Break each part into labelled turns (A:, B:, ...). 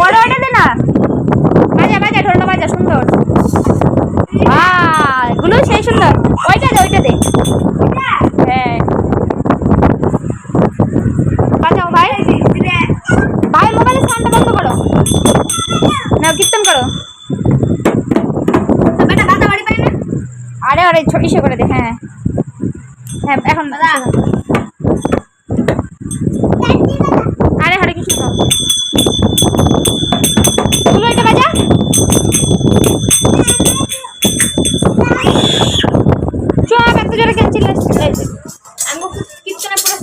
A: বড় ওটা দে না। বাজা বাজা, ঢোলটা বাজা, সুন্দর। এগুলো সেই সুন্দর। ওইটা দে ওইটা দে। হ্যাঁ। বাজাও, ভাই। ভাই, মোবাইলের সাউন্ডটা বন্ধ করো। না কীর্তন করো। আরে আরে ছোট করে দে হ্যাঁ। হ্যাঁ এখন আরে হরে কৃষ্ণ তুলো এটা বাজা এত জোরে পুরো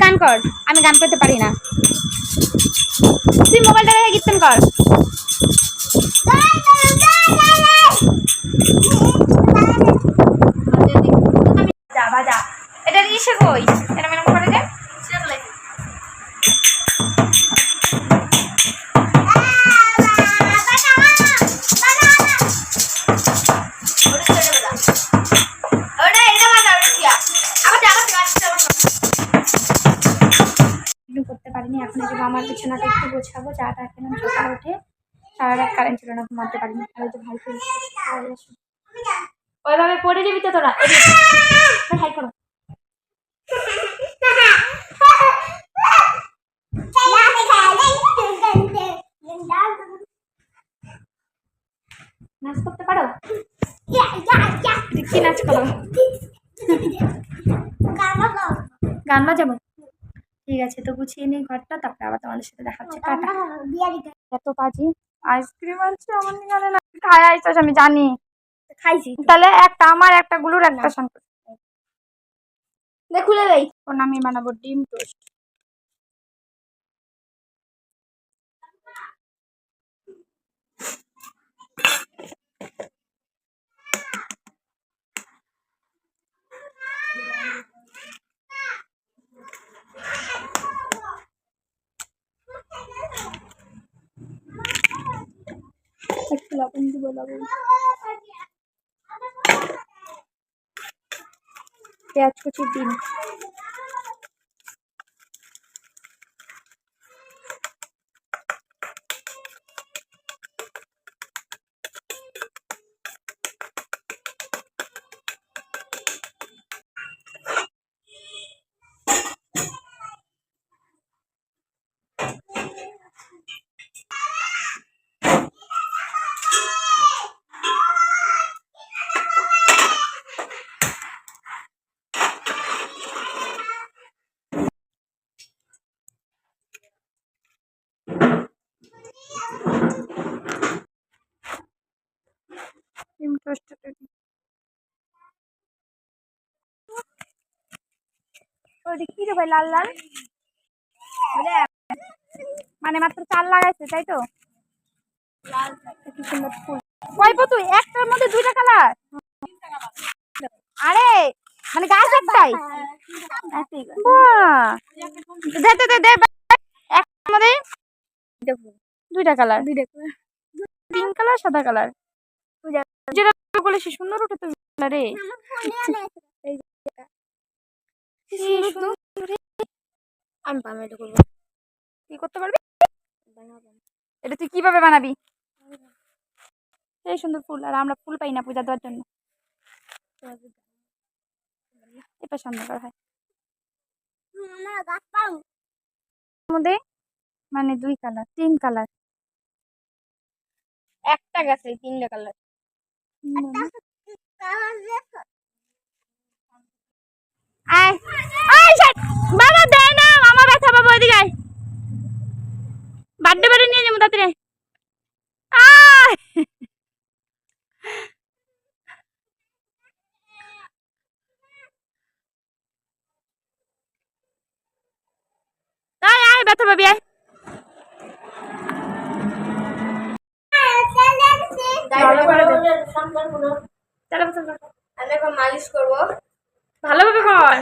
A: গান কর। আমি গান করতে পারি না। তুই মোবাইলটা রেখে কীর্তন কর। এটা ইসে কই? এটা পারিনি। এখন যে আমার বিছানাটা একটু গোছাবো, চাটা খেলাম সকালে উঠে। সারা রাত কারেন্ট ছিল না, ঘুমাতে পারিনি। যে ভাই ওইভাবে পড়ে যাবি তো তোরা। হাই করো। নাচ করতে পারো? কি নাচ করো। গান বাজাবো? ঠিক আছে তো গুছিয়ে নিই ঘরটা তারপরে আবার তোমাদের সাথে দেখা হচ্ছে। টাটা। এত বাজি। আইসক্রিম আছে আমার নিয়ে না। খাই আইসস আমি জানি।
B: খাইছি।
A: তাহলে একটা আমার একটা গুলুর একটা শান্ত
B: দেখুলে দেই।
A: আমি বানাবো ডিম টোস্ট একটু লবণ দিব লবণ পেঁয়াজ কুচি ডিম ডিম টোস্ট রেডি ওইটা কি রে ভাই লাল লাল? মানে মাত্র চাল লাগাইছে তাই তো? কি সুন্দর ফুল। কয়বো তুই? একটার মধ্যে দুইটা কালার? আরে মানে গাছ একটাই? বাহ! দে দে দে দে একটার মধ্যে দুইটা কালার। পিঙ্ক কালার সাদা কালার। যেটা বলে সে সুন্দর উঠে তো রে? কি সুন্দর রে।
B: আমি এটা করব।
A: কি করতে পারবি? এটা তুই কীভাবে বানাবি? এই সুন্দর ফুল আর আমরা ফুল পাই না পূজা দেওয়ার জন্য। এটা করা হয়। মধ্যে মানে দুই কালার তিন কালার
B: একটা গাছে তিনটা কালার
A: আয়। আয় বাবা দে না মামা ব্যথা বাবা ওইদিকে আয়। বার্থডে বাড়ি নিয়ে যাব তাড়াতাড়ি আয়। ব্যথা পাবি আয়।
B: এখন মালিশ করব।
A: ভালোভাবে কর